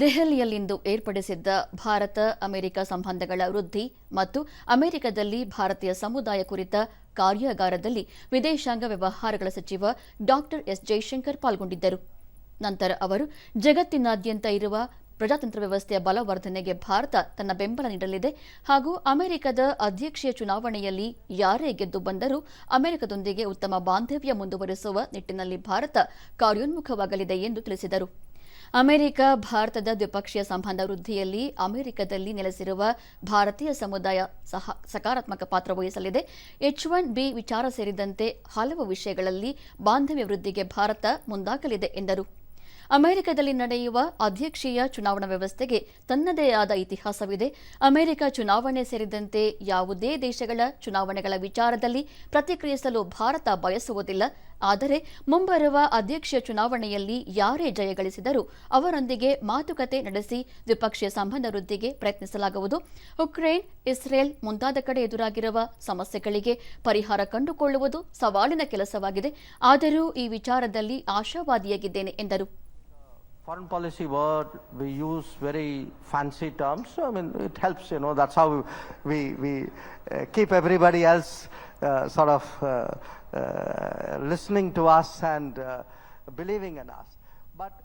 ದೆಹಲಿಯಲ್ಲಿಂದು ಏರ್ಪಡಿಸಿದ್ದ ಭಾರತ, ಅಮೆರಿಕ ಸಂಬಂಧಗಳ ವೃದ್ಧಿ ಮತ್ತು ಅಮೆರಿಕದಲ್ಲಿ ಭಾರತೀಯ ಸಮುದಾಯ ಕುರಿತ ಕಾರ್ಯಾಗಾರದಲ್ಲಿ ವಿದೇಶಾಂಗ ವ್ಯವಹಾರಗಳ ಸಚಿವ ಡಾ ಎಸ್ ಜೈಶಂಕರ್ ಪಾಲ್ಗೊಂಡಿದ್ದರು. ನಂತರ ಅವರು, ಜಗತ್ತಿನಾದ್ಯಂತ ಇರುವ ಪ್ರಜಾತಂತ್ರ ವ್ಯವಸ್ಥೆಯ ಬಲವರ್ಧನೆಗೆ ಭಾರತ ತನ್ನ ಬೆಂಬಲ ನೀಡಲಿದೆ ಹಾಗೂ ಅಮೆರಿಕದ ಅಧ್ಯಕ್ಷೀಯ ಚುನಾವಣೆಯಲ್ಲಿ ಯಾರೇ ಗೆದ್ದು ಬಂದರೂ ಅಮೆರಿಕದೊಂದಿಗೆ ಉತ್ತಮ ಬಾಂಧವ್ಯ ಮುಂದುವರಿಸುವ ನಿಟ್ಟಿನಲ್ಲಿ ಭಾರತ ಕಾರ್ಯೋನ್ಮುಖವಾಗಲಿದೆ ಎಂದು ತಿಳಿಸಿದರು. ಅಮೆರಿಕ, ಭಾರತದ ದ್ವಿಪಕ್ಷೀಯ ಸಂಬಂಧ ವೃದ್ಧಿಯಲ್ಲಿ ಅಮೆರಿಕದಲ್ಲಿ ನೆಲೆಸಿರುವ ಭಾರತೀಯ ಸಮುದಾಯ ಸಹ ಸಕಾರಾತ್ಮಕ ಪಾತ್ರ ವಹಿಸಲಿದೆ. ಎಚ್ ಒನ್ ಬಿ ವಿಚಾರ ಸೇರಿದಂತೆ ಹಲವು ವಿಷಯಗಳಲ್ಲಿ ಬಾಂಧವ್ಯ ವೃದ್ಧಿಗೆ ಭಾರತ ಮುಂದಾಗಲಿದೆ ಎಂದರು. ಅಮೆರಿಕದಲ್ಲಿ ನಡೆಯುವ ಅಧ್ಯಕ್ಷೀಯ ಚುನಾವಣಾ ವ್ಯವಸ್ಥೆಗೆ ತನ್ನದೇ ಆದ ಇತಿಹಾಸವಿದೆ. ಅಮೆರಿಕ ಚುನಾವಣೆ ಸೇರಿದಂತೆ ಯಾವುದೇ ದೇಶಗಳ ಚುನಾವಣೆಗಳ ವಿಚಾರದಲ್ಲಿ ಪ್ರತಿಕ್ರಿಯಿಸಲು ಭಾರತ ಬಯಸುವುದಿಲ್ಲ. ಆದರೆ ಮುಂಬರುವ ಅಧ್ಯಕ್ಷೀಯ ಚುನಾವಣೆಯಲ್ಲಿ ಯಾರೇ ಜಯಗಳಿಸಿದರೂ ಅವರೊಂದಿಗೆ ಮಾತುಕತೆ ನಡೆಸಿ ದ್ವಿಪಕ್ಷೀಯ ಸಂಬಂಧ ವೃದ್ಧಿಗೆ ಪ್ರಯತ್ನಿಸಲಾಗುವುದು. ಉಕ್ರೇನ್, ಇಸ್ರೇಲ್ ಮುಂತಾದ ಕಡೆ ಎದುರಾಗಿರುವ ಸಮಸ್ಯೆಗಳಿಗೆ ಪರಿಹಾರ ಕಂಡುಕೊಳ್ಳುವುದು ಸವಾಲಿನ ಕೆಲಸವಾಗಿದೆ. ಆದರೂ ಈ ವಿಚಾರದಲ್ಲಿ ಆಶಾವಾದಿಯಾಗಿದ್ದೇನೆ ಎಂದರು. Foreign policy word, we use very fancy terms. So, I mean, it helps, you know, that's how we, we uh, keep everybody else uh, sort of uh, uh, listening to us and uh, believing in us. But